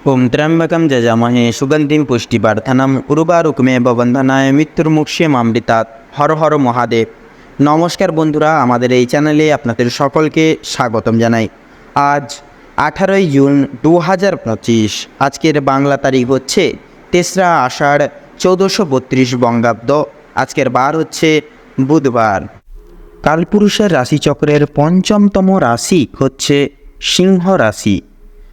ওম ত্র্যম্বকম যজামহে সুগন্ধিম পুষ্টিবর্ধনম উর্বারুকমে বন্ধনায় মৃত্যুর্মুক্ষে মামৃতাৎ হর হর মহাদেব নমস্কার বন্ধুরা আমাদের এই চ্যানেলে আপনাদের সকলকে স্বাগতম জানাই আজ আঠারোই জুন দু হাজার পঁচিশ আজকের বাংলা তারিখ হচ্ছে তেসরা আষাঢ় চৌদ্দশো বত্রিশ বঙ্গাব্দ আজকের বার হচ্ছে বুধবার কালপুরুষের রাশিচক্রের পঞ্চমতম রাশি হচ্ছে সিংহ রাশি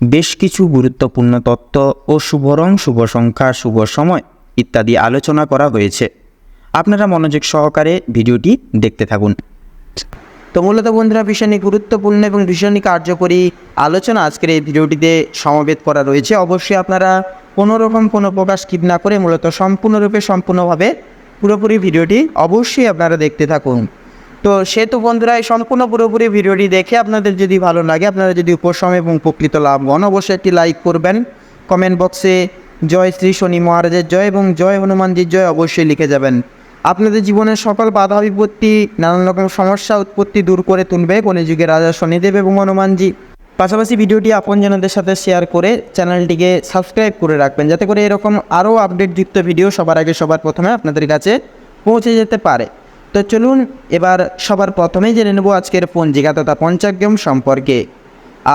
বেশ কিছু গুরুত্বপূর্ণ তত্ত্ব ও শুভ রং শুভ সংখ্যা, শুভ সময় ইত্যাদি আলোচনা করা হয়েছে। আপনারা মনোযোগ সহকারে ভিডিওটি দেখতে থাকুন। তো মূলত বন্ধুরা ভীষণই গুরুত্বপূর্ণ এবং ভীষণই কার্যকরী আলোচনা আজকের এই ভিডিওটিতে সমবেত করা রয়েছে। অবশ্যই আপনারা কোনো রকম কোনো প্রকাশ স্কিপ না করে মূলত সম্পূর্ণরূপে, সম্পূর্ণভাবে পুরোপুরি ভিডিওটি অবশ্যই আপনারা দেখতে থাকুন। তো সেহেতু বন্ধুরা, এই সম্পূর্ণ পুরোপুরি ভিডিওটি দেখে আপনাদের যদি ভালো লাগে, আপনারা যদি উপশম এবং উপকৃত লাভ হন অবশ্যই একটি লাইক করবেন। কমেন্ট বক্সে জয় শ্রী শনি মহারাজের জয় এবং জয় হনুমানজির জয় অবশ্যই লিখে যাবেন। আপনাদের জীবনের সকল বাধা বিপত্তি, নানান রকম সমস্যা, উৎপত্তি দূর করে তুলবে যুগে রাজা শনিদেব এবং হনুমানজি। পাশাপাশি ভিডিওটি আপনজনদের সাথে শেয়ার করে চ্যানেলটিকে সাবস্ক্রাইব করে রাখবেন, যাতে করে এরকম আরও আপডেটযুক্ত ভিডিও সবার আগে সবার প্রথমে আপনাদের কাছে পৌঁছে যেতে পারে। তো চলুন এবার সবার প্রথমেই জেনে নেব আজকের পঞ্জিকা তথা পঞ্চাগ্যম সম্পর্কে।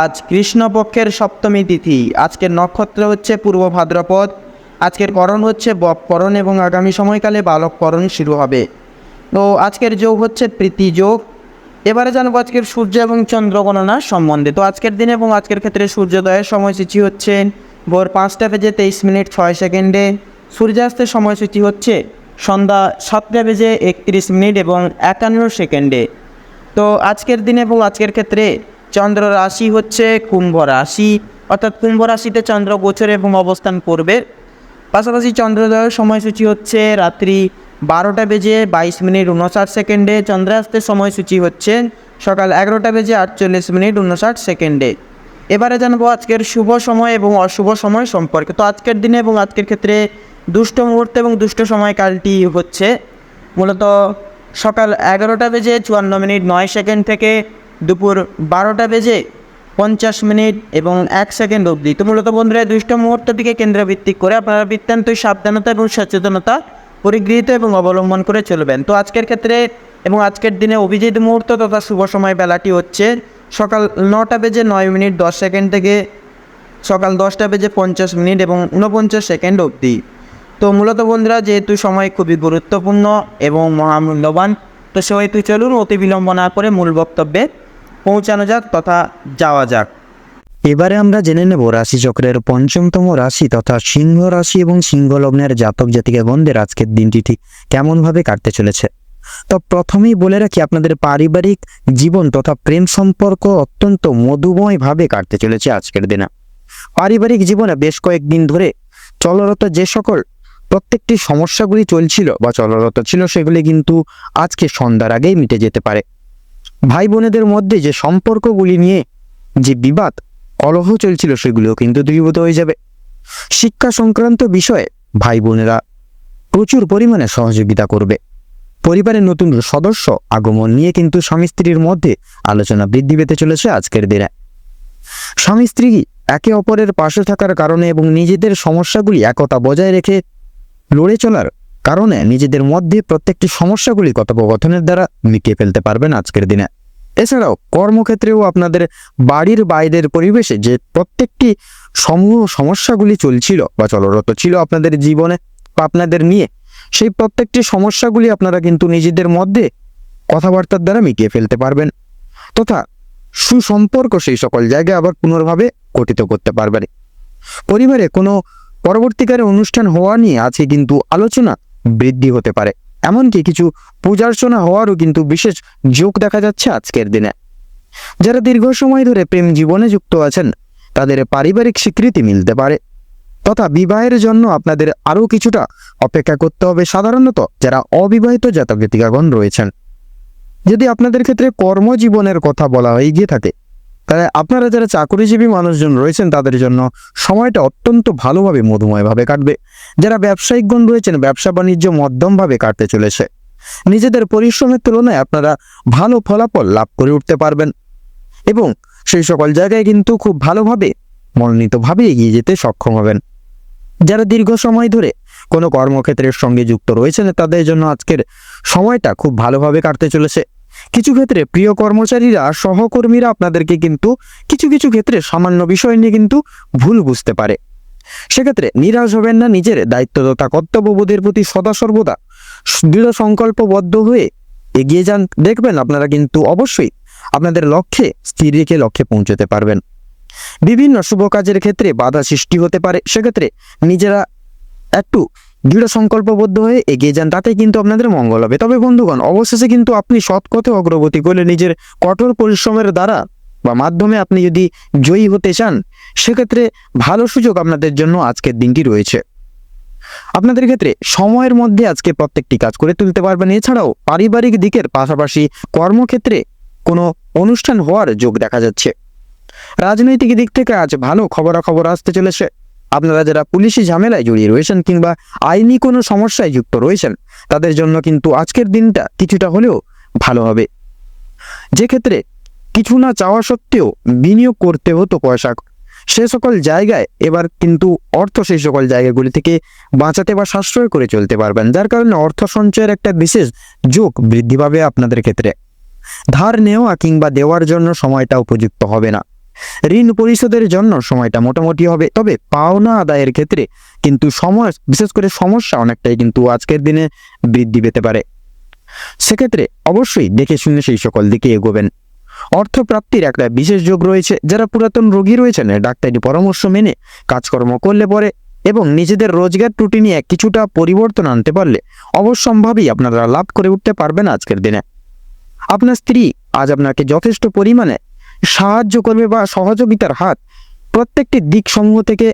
আজ কৃষ্ণপক্ষের সপ্তমী তিথি। আজকের নক্ষত্র হচ্ছে পূর্ব ভাদ্রপদ। আজকের করণ হচ্ছে বপকরণ এবং আগামী সময়কালে বালককরণ শুরু হবে। তো আজকের যোগ হচ্ছে প্রীতি যোগ। এবারে জানব আজকের সূর্য এবং চন্দ্র গণনা সম্বন্ধে। তো আজকের দিনে এবং আজকের ক্ষেত্রে সূর্যোদয়ের সময়সূচি হচ্ছে ভোর পাঁচটা বেজে তেইশ মিনিট ছয় সেকেন্ডে। সূর্যাস্তের সময়সূচি হচ্ছে সন্ধ্যা সাতটা বেজে একত্রিশ মিনিট এবং একান্ন সেকেন্ডে। তো আজকের দিনে এবং আজকের ক্ষেত্রে চন্দ্র রাশি হচ্ছে কুম্ভ রাশি। অর্থাৎ কুম্ভ রাশিতে চন্দ্র গোচর এবং অবস্থান করবে। পাশাপাশি চন্দ্রোদয়ের সময়সূচি হচ্ছে রাত্রি বারোটা বেজে বাইশ মিনিট উনষাট সেকেন্ডে। চন্দ্রাস্তের সময়সূচি হচ্ছে সকাল এগারোটা বেজে আটচল্লিশ মিনিট উনষাট সেকেন্ডে। এবারে জানব আজকের শুভ সময় এবং অশুভ সময় সম্পর্কে। তো আজকের দিনে এবং আজকের ক্ষেত্রে দুষ্ট মুহূর্ত এবং দুষ্ট সময়কালটি হচ্ছে মূলত সকাল এগারোটা বেজে চুয়ান্ন মিনিট নয় সেকেন্ড থেকে দুপুর বারোটা বেজে পঞ্চাশ মিনিট এবং এক সেকেন্ড অবধি। তো মূলত বন্ধুরা দুষ্ট মুহূর্তটিকে কেন্দ্রভিত্তিক করে আপনারা বৃত্তান্তই সাবধানতা এবং সচেতনতা পরিগৃহীত এবং অবলম্বন করে চলবেন। তো আজকের ক্ষেত্রে এবং আজকের দিনে অভিজিৎ মুহূর্ত তথা শুভ সময় বেলাটি হচ্ছে সকাল নটা বেজে নয় মিনিট দশ সেকেন্ড থেকে সকাল দশটা বেজে পঞ্চাশ মিনিট এবং ঊনপঞ্চাশ সেকেন্ড অবধি। তো মূলত বন্ধুরা, যেহেতু সময় খুবই গুরুত্বপূর্ণ এবং মহামূল্যবান, তো সেহেতু চলুন অতি বিলম্ব না করে মূল বক্তব্যে পৌঁছানো যাক তথা যাওয়া যাক। এবারে আমরা জেনে নেব রাশিচক্রের পঞ্চমতম রাশি তথা সিংহ রাশি এবং সিংহ লগ্নের জাতক জাতিকে গণদের আজকের দিনটি ঠিক কেমনভাবে কাটতে চলেছে। তো প্রথমেই বলে রাখি, আপনাদের পারিবারিক জীবন তথা প্রেম সম্পর্ক অত্যন্ত মধুময়ভাবে কাটতে চলেছে আজকের দিনে। পারিবারিক জীবনে বেশ কয়েকদিন ধরে চলরত যে সকল প্রত্যেকটি সমস্যাগুলি চলছিল বা চলরত ছিল, সেগুলি কিন্তু আজকে সন্ধ্যার আগেই মিটে যেতে পারে। ভাই বোনেদের মধ্যে যে সম্পর্কগুলি নিয়ে যে বিবাদ কলহ চলছিল, সেগুলোও কিন্তু দূরীভূত হয়ে যাবে। শিক্ষা সংক্রান্ত বিষয়ে ভাই বোনেরা প্রচুর পরিমাণে সহযোগিতা করবে। পরিবারের নতুন সদস্য আগমন নিয়ে কিন্তু স্বামী স্ত্রীর মধ্যে আলোচনা বৃদ্ধি পেতে চলেছে আজকের দিনে। স্বামী স্ত্রী একে অপরের পাশে থাকার কারণে এবং নিজেদের সমস্যাগুলি একতা বজায় রেখে লড়ে চলার কারণে নিজেদের মধ্যে প্রত্যেকটি সমস্যাগুলি কথোপকথনের দ্বারা মিটিয়ে ফেলতে পারবেন আজকের দিনে। এছাড়াও কর্মক্ষেত্রেও আপনাদের বাড়ির বাইরের পরিবেশে যে প্রত্যেকটি সমূহ সমস্যাগুলি চলছিল বা চলরত ছিল আপনাদের জীবনে বা আপনাদের নিয়ে, সেই প্রত্যেকটি সমস্যাগুলি আপনারা কিন্তু নিজেদের মধ্যে কথাবার্তার দ্বারা মিটিয়ে ফেলতে পারবেন তথা সুসম্পর্ক সেই সকল জায়গায় আবার পুনর্ভাবে গঠিত করতে পারবেন। পরিবারে কোনো পরবর্তীকালে অনুষ্ঠান হওয়া নিয়ে আজকে কিন্তু আলোচনা বৃদ্ধি হতে পারে। এমনকি কিছু পূজার্চনা হওয়ারও কিন্তু বিশেষ যোগ দেখা যাচ্ছে আজকের দিনে। যারা দীর্ঘ সময় ধরে প্রেম জীবনে যুক্ত আছেন, তাদের পারিবারিক স্বীকৃতি মিলতে পারে। তথা বিবাহের জন্য আপনাদের আরও কিছুটা অপেক্ষা করতে হবে সাধারণত যারা অবিবাহিত জাতক জাতিকাগণ রয়েছেন। যদি আপনাদের ক্ষেত্রে কর্মজীবনের কথা বলা হয়ে গিয়ে থাকে তাহলে আপনারা যারা চাকরিজীবী মানুষজন রয়েছেন তাদের জন্য সময়টা অত্যন্ত ভালোভাবে মধুময়ভাবে কাটবে। যারা ব্যবসায়িকগণ রয়েছেন, ব্যবসা বাণিজ্য মধ্যমভাবে কাটতে চলেছে, নিজেদের পরিশ্রমের তুলনায় আপনারা ভালো ফলাফল লাভ করে উঠতে পারবেন এবং সেই সকল জায়গায় কিন্তু খুব ভালোভাবে, মনোনীতভাবে এগিয়ে যেতে সক্ষম হবেন। যারা দীর্ঘ সময় ধরে কোনো কর্মক্ষেত্রের সঙ্গে যুক্ত রয়েছেন, তাদের জন্য আজকের সময়টা খুব ভালোভাবে কাটতে চলেছে। কিছু ক্ষেত্রে প্রিয় কর্মচারীরা, সহকর্মীরা আপনাদেরকে কিন্তু কিছু কিছু ক্ষেত্রে সামান্য বিষয় নিয়ে কিন্তু ভুল বুঝতে পারে। সেক্ষেত্রে নিরাশ হবেন না, নিজের দায়িত্ব তথা কর্তব্যবোধের প্রতি সদা সর্বদা দৃঢ় সংকল্পবদ্ধ হয়ে এগিয়ে যান। দেখবেন আপনারা কিন্তু অবশ্যই আপনাদের লক্ষ্যে, স্থির রেখে লক্ষ্যে পৌঁছতে পারবেন। বিভিন্ন শুভ কাজের ক্ষেত্রে বাধা সৃষ্টি হতে পারে। সেক্ষেত্রে নিজেরা একটু দৃঢ় সংকল্পবদ্ধ হয়ে এগিয়ে যান তাতে কিন্তু আপনাদের মঙ্গল হবে। তবে বন্ধুগণ, অবশেষে কিন্তু আপনি সৎ অগ্রগতি করলে নিজের কঠোর পরিশ্রমের দ্বারা বা মাধ্যমে আপনি যদি জয়ী হতে চান, সেক্ষেত্রে ভালো সুযোগ আপনাদের জন্য আজকের দিনটি রয়েছে। আপনাদের ক্ষেত্রে সময়ের মধ্যে আজকে প্রত্যেকটি কাজ করে তুলতে পারবেন। এছাড়াও পারিবারিক দিকের পাশাপাশি কর্মক্ষেত্রে কোনো অনুষ্ঠান হওয়ার যোগ দেখা যাচ্ছে। রাজনৈতিক দিক থেকে আজ ভালো খবরাখবর আসতে চলেছে। আপনারা যারা পুলিশি ঝামেলায় জড়িয়ে রয়েছেন কিংবা আইনি কোনো সমস্যায় যুক্ত রয়েছেন, তাদের জন্য কিন্তু আজকের দিনটা কিছুটা হলেও ভালো হবে। যে ক্ষেত্রে কিছু না চাওয়া সত্ত্বেও বিনিয়োগ করতে হতো পয়সা। সে সকল জায়গায় এবার কিন্তু অর্থ সেই সকল জায়গাগুলি থেকে বাঁচাতে বা সাশ্রয় করে চলতে পারবেন, যার কারণে অর্থ সঞ্চয়ের একটা বিশেষ যোগ বৃদ্ধি পাবে আপনাদের ক্ষেত্রে। ধার নেওয়া কিংবা দেওয়ার জন্য সময়টা উপযুক্ত হবে না। ঋণ পরিশোধের জন্য সময়টা মোটামুটি হবে। তবে পাওনা আদায়ের ক্ষেত্রে কিন্তু সময়, বিশেষ করে সমস্যা অনেকটাই কিন্তু আজকের দিনে বৃদ্ধি পেতে পারে। সেক্ষেত্রে অবশ্যই দেখে শুনে সেই সকল দিকে এগোবেন। অর্থপ্রাপ্তির একটা বিশেষ যোগ রয়েছে। যারা পুরাতন রোগী রয়েছেন, ডাক্তারি পরামর্শ মেনে কাজকর্ম করলে পরে এবং নিজেদের রোজগার ত্রুটি নিয়ে কিছুটা পরিবর্তন আনতে পারলে অবশ্যম্ভাবী আপনারা লাভ করে উঠতে পারবেন আজকের দিনে। আপনার স্ত্রী আজ আপনাকে যথেষ্ট পরিমাণে সাহায্য করবে বা সহযোগিতার হাত প্রত্যেকটি দিক সমূহ থেকে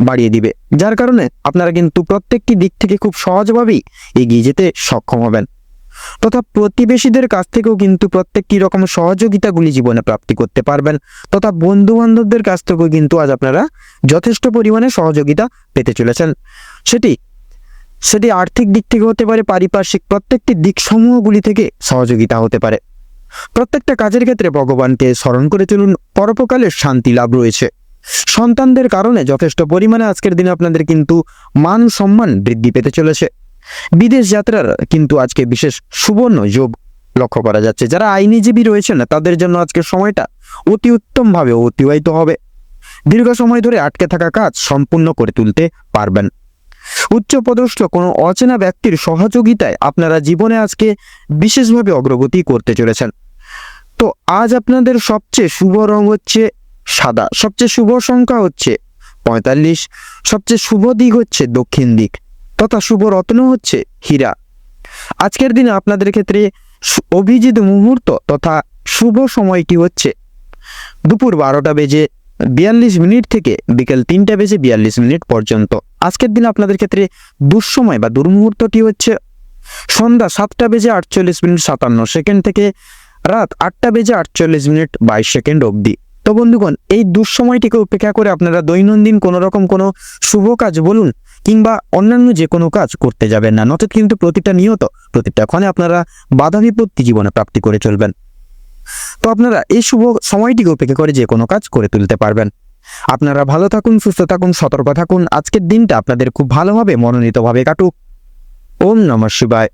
বাড়িয়ে দিবে। যার কারণে আপনারা কিন্তু প্রত্যেকটি দিক থেকে খুব সহজভাবেই এগিয়ে যেতে সক্ষম হবেন। তথা প্রতিবেশীদের কাছ থেকেও কিন্তু প্রত্যেকটি রকম সহযোগিতাগুলি জীবনে প্রাপ্তি করতে পারবেন। তথা বন্ধু বান্ধবদের কাছ থেকেও কিন্তু আজ আপনারা যথেষ্ট পরিমাণে সহযোগিতা পেতে চলেছেন। সেটি সেটি আর্থিক দিক থেকে হতে পারে, পারিপার্শ্বিক প্রত্যেকটি দিক সমূহগুলি থেকে সহযোগিতা হতে পারে। প্রত্যেকটা কাজের ক্ষেত্রে ভগবানকে স্মরণ করে চলুন, পরোপকালের শান্তি লাভ রয়েছে। সন্তানদের কারণে যথেষ্ট পরিমাণে আজকের দিনে আপনাদের কিন্তু মান সম্মান বৃদ্ধি পেতে চলেছে। বিদেশ যাত্রার কিন্তু আজকে বিশেষ সুবর্ণ যোগ লক্ষ্য করা যাচ্ছে। যারা আইনিজীবী রয়েছেন, তাদের জন্য আজকের সময়টা অতি উত্তমভাবে অতিবাহিত হবে। দীর্ঘ সময় ধরে আটকে থাকা কাজ সম্পূর্ণ করে তুলতে পারবেন। উচ্চপদস্থ কোনো অচেনা ব্যক্তির সহযোগিতায় আপনারা জীবনে আজকে বিশেষভাবে অগ্রগতি করতে চলেছেন। তো আজ আপনাদের সবচেয়ে শুভ রং হচ্ছে সাদা, সবচেয়ে শুভ সংখ্যা হচ্ছে পঁয়তাল্লিশ, সবচেয়ে শুভ দিক হচ্ছে দক্ষিণ দিক, তথা শুভ রত্ন হচ্ছে হীরা। আজকের দিনে আপনাদের ক্ষেত্রে অভিজিৎ মুহূর্ত তথা শুভ সময়টি হচ্ছে? দুপুর বারোটা বেজে বিয়াল্লিশ মিনিট থেকে বিকেল তিনটা বেজে বিয়াল্লিশ মিনিট পর্যন্ত। আজকের দিনে আপনাদের ক্ষেত্রে দুঃসময় বা দুর্মুহূর্তটি হচ্ছে সন্ধ্যা সাতটা বেজে আটচল্লিশ মিনিট সাতান্ন সেকেন্ড থেকে রাত আটটা বেজে আটচল্লিশ মিনিট বাইশ সেকেন্ড অবধি। তো বন্ধুগণ, এই দুঃসময়টিকে উপেক্ষা করে আপনারা দৈনন্দিন কোনো রকম কোনো শুভ কাজ বলুন কিংবা অন্যান্য যে কোনো কাজ করতে যাবেন না। নচেত কিন্তু প্রতিটা নিয়ত, প্রতিটা ক্ষণে আপনারা বাধা বিপত্তি জীবনে প্রাপ্তি করে চলবেন। তো আপনারা এই শুভ সময়টিকে উপেক্ষা করে যে কোনো কাজ করে তুলতে পারবেন। আপনারা ভালো থাকুন, সুস্থ থাকুন, সতর্ক থাকুন। আজকের দিনটা আপনাদের খুব ভালোভাবে, মনোনীতভাবে কাটুক। ওম নমঃ শিবায়।